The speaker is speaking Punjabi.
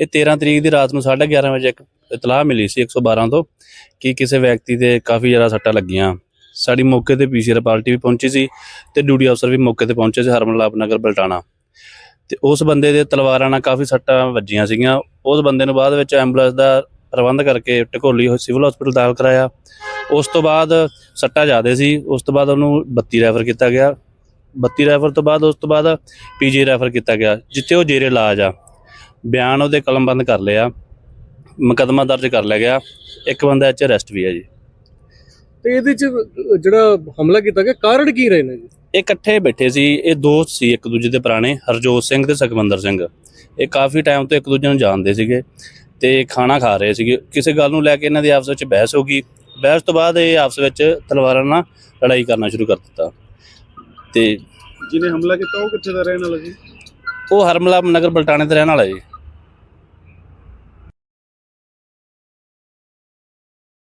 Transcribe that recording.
ਇਹ 13 ਤਰੀਕ ਦੀ ਰਾਤ ਨੂੰ 11:30 ਵਜੇ ਇੱਕ ਇਤਲਾਹ ਮਿਲੀ ਸੀ 112 ਤੋਂ ਕਿ ਕਿਸੇ ਵਿਅਕਤੀ ਦੇ ਕਾਫੀ ਜ਼ਿਆਦਾ ਸੱਟਾਂ ਲੱਗੀਆਂ। ਸਾਡੀ ਮੌਕੇ ਤੇ ਪੀਸੀਆਰ ਪਾਰਟੀ ਵੀ ਪਹੁੰਚੀ ਸੀ ਤੇ ਡਿਊਟੀ ਅਫਸਰ ਵੀ ਮੌਕੇ ਤੇ ਪਹੁੰਚੇ ਸੀ ਹਰਮਨ ਹਰਮਨਲਾਪ ਨਗਰ, ਬਲਟਾਣਾ। ਤੇ ਉਸ ਬੰਦੇ ਦੇ ਤਲਵਾਰਾਂ ਨਾਲ ਕਾਫੀ ਸੱਟਾਂ ਵੱਜੀਆਂ ਸੀਗੀਆਂ। ਉਸ ਬੰਦੇ ਨੂੰ ਬਾਅਦ ਵਿੱਚ ਐਂਬੂਲੈਂਸ ਦਾ ਪ੍ਰਬੰਧ ਕਰਕੇ ਢਕੋਲੀ ਸਿਵਲ ਹਸਪੀਟਲ ਦਾਖਲ ਕਰਾਇਆ। ਉਸ ਤੋਂ ਬਾਅਦ ਸੱਟਾਂ ਜ਼ਿਆਦੇ ਸੀ। ਉਸ ਤੋਂ ਬਾਅਦ ਉਹਨੂੰ 32 ਰੈਫਰ ਕੀਤਾ ਗਿਆ। 32 ਰੈਫਰ ਤੋਂ ਬਾਅਦ ਉਸ ਤੋਂ ਬਾਅਦ ਪੀਜੀ ਰੈਫਰ ਕੀਤਾ ਗਿਆ ਜਿੱਥੇ ਉਹ ਜੇਰੇ ਇਲਾਜ ਆ। ਬਿਆਨ ਉਹਦੇ ਕਲਮਬੰਦ ਕਰ ਲਿਆ। ਮੁਕੱਦਮਾ ਦਰਜ ਕਰ ਲਿਆ ਗਿਆ। ਇੱਕ ਬੰਦਾ 'ਚ ਅਰੈਸਟ ਵੀ ਹੈ ਜੀ। ਤੇ ਇਹਦੇ ਚ ਜਿਹੜਾ ਹਮਲਾ ਕੀਤਾ ਗਿਆ ਕਾਰਨ ਕੀ ਰਹੇ ਨੇ ਜੀ? ਇਹ ਇਕੱਠੇ ਬੈਠੇ ਸੀ। ਇਹ ਦੋਸਤ ਸੀ ਇੱਕ ਦੂਜੇ ਦੇ ਪੁਰਾਣੇ ਹਰਜੋਤ ਸਿੰਘ ਤੇ ਸੁਖਵੰਦਰ ਸਿੰਘ। ਇਹ ਕਾਫੀ ਟਾਈਮ ਤੋਂ ਇੱਕ ਦੂਜੇ ਨੂੰ ਜਾਣਦੇ ਸੀਗੇ। ਤੇ ਖਾਣਾ ਖਾ ਰਹੇ ਸੀਗੇ। ਕਿਸੇ ਗੱਲ ਨੂੰ ਲੈ ਕੇ ਇਹਨਾਂ ਦੀ ਆਪਸ ਵਿੱਚ ਬਹਿਸ ਹੋ ਗਈ। ਬਹਿਸ ਤੋਂ ਬਾਅਦ ਇਹ ਆਪਸ ਵਿੱਚ ਤਲਵਾਰਾਂ ਨਾਲ ਲੜਾਈ ਕਰਨਾ ਸ਼ੁਰੂ ਕਰ ਦਿੱਤਾ। ਤੇ ਜਿਹਨੇ ਹਮਲਾ ਕੀਤਾ ਉਹ ਕਿੱਥੇ ਦਾ ਰਹਿਣ ਵਾਲਾ ਜੀ ਉਹ ਹਰਮਲਾ ਨਗਰ ਬਲਟਾਣੇ ਤੇ ਰਹਿਣ ਵਾਲਾ ਜੀ।